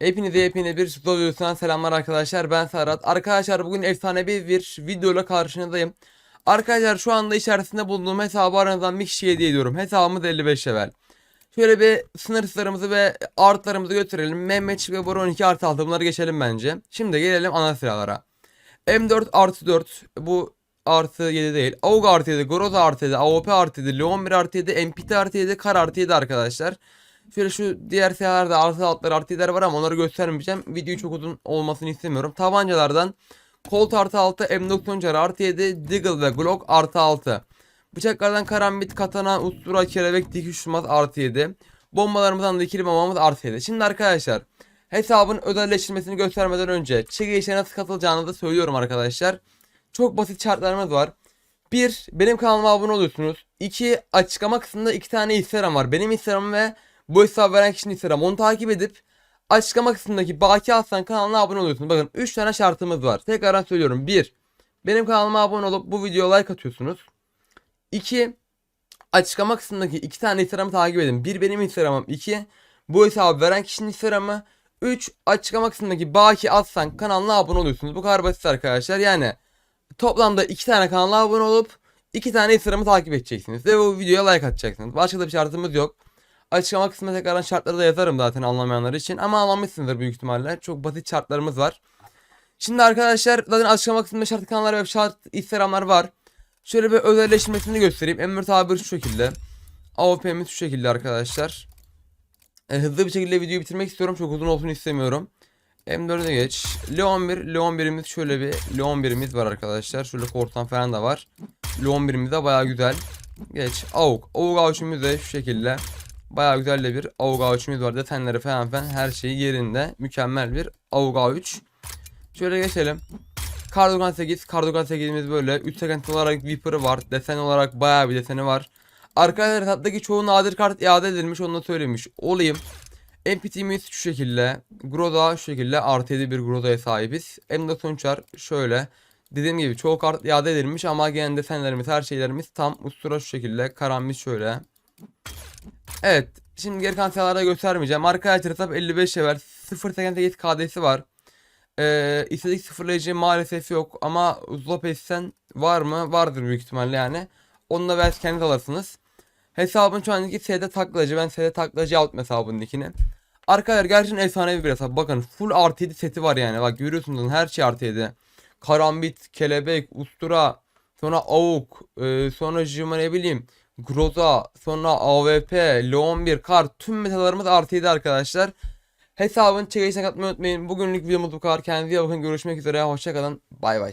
Hepinize hepinize bir videosundan selamlar arkadaşlar. Ben Serhat. Arkadaşlar bugün efsanevi bir videoyla karşınızdayım. Arkadaşlar şu anda içerisinde bulunduğum hesabı aranızdan bir kişiye hediye ediyorum. Hesabımız 55 level. Şöyle bir sınırslarımızı ve artlarımızı götürelim. Mehmet ve Bora 12 artı 6 bunları geçelim bence. Şimdi gelelim ana silahlara. M4 artı 4 bu artı 7 değil. AUG artı 7, Groza artı 7, AWP artı 7, Leon 1 artı 7, MPT artı 7, Kar artı 7 arkadaşlar. Şöyle şu diğer silahlarda artı altlar artı 7'ler var ama onları göstermeyeceğim. Videoyu çok uzun olmasını istemiyorum. Tabancalardan Colt artı 6, M93 artı 7, Deagle ve Glock artı 6. Bıçaklardan karambit, katana, ustura, kelebek, dikiş tutmaz artı 7. Bombalarımızdan da ikili bombamız artı 7. Şimdi arkadaşlar hesabın özelleştirmesini göstermeden önce çekilişe nasıl katılacağını da söylüyorum arkadaşlar. Çok basit şartlarımız var. 1. Benim kanalıma abone oluyorsunuz. 2. Açıklama kısmında 2 tane Instagram var. Benim Instagram ve bu hesabı veren kişinin Instagram. Onu takip edip açıklama kısmındaki Baki Aslan kanalına abone oluyorsunuz. Bakın 3 tane şartımız var. Tekrardan söylüyorum. 1. Benim kanalıma abone olup bu videoya like atıyorsunuz. 2. Açıklama kısmındaki 2 tane Instagram'ı takip edin. 1 benim Instagram'ım. 2. Bu hesabı veren kişinin Instagram'ı. 3. Açıklama kısmındaki Baki Aslan kanalına abone oluyorsunuz. Bu kadar basit arkadaşlar. Yani toplamda 2 tane kanala abone olup 2 tane Instagram'ı takip edeceksiniz. Ve bu videoya like atacaksınız. Başka da bir şartımız yok. Açıklama kısmına tekrardan şartları da yazarım zaten anlamayanlar için. Ama anlamışsınızdır büyük ihtimalle. Çok basit şartlarımız var. Şimdi arkadaşlar zaten açıklama kısmında şart kanallar ve şart Instagramlar var. Şöyle bir özelleştirmesini göstereyim. Emir tabiri şu şekilde. AWP'miz şu şekilde arkadaşlar. E, hızlı bir şekilde videoyu bitirmek istiyorum. Çok uzun olsun istemiyorum. M4'e geç. Leon 1. Leon 1'imiz şöyle bir Leon 1'imiz var arkadaşlar. Şöyle kortan falan da var. Leon 1'imiz de baya güzel. Geç. AUG. AUG avuçumuz da şu şekilde. Baya güzel de bir AUG avuçumuz var. Detenleri falan falan her şeyi yerinde. Mükemmel bir AUG avuç. Şöyle geçelim. Kardogan 8. Kardogan 8'imiz böyle. 3 sekant olarak Viper'ı var. Desen olarak baya bir deseni var. Arkadaşlar hesaptaki çoğu nadir kart iade edilmiş. Onu da söylemiş olayım. MPT'miz şu şekilde. Groza şu şekilde. Artı 7 bir Groza'ya sahibiz. M4 sonuçlar şöyle. Dediğim gibi çoğu kart iade edilmiş ama gene desenlerimiz her şeylerimiz tam ustura şu şekilde. Karambit şöyle. Evet. Şimdi geri kalan silahları göstermeyeceğim. Arkadaşlar hesap 55 level. 0.88 KD'si var. Ee, istedik sıfırlayıcı maalesef yok ama Zlopes'ten var mı? Vardır büyük ihtimalle yani. Onu da belki kendiniz alırsınız. Hesabın şu andaki SD taklacı. Ben SD taklacı aldım hesabın dikini. Arkadaşlar gerçekten efsanevi bir hesap. Bakın full artı 7 seti var yani. Bak görüyorsunuz her şey artı 7. Karambit, kelebek, ustura, sonra avuk, e, sonra jima ne bileyim, groza, sonra AWP, Leon 1, kar tüm metalarımız artı 7 arkadaşlar. Hesabın çekilişine katmayı unutmayın. Bugünlük videomuz bu kadar. Kendinize bakın. Görüşmek üzere. Hoşçakalın. Bay bay.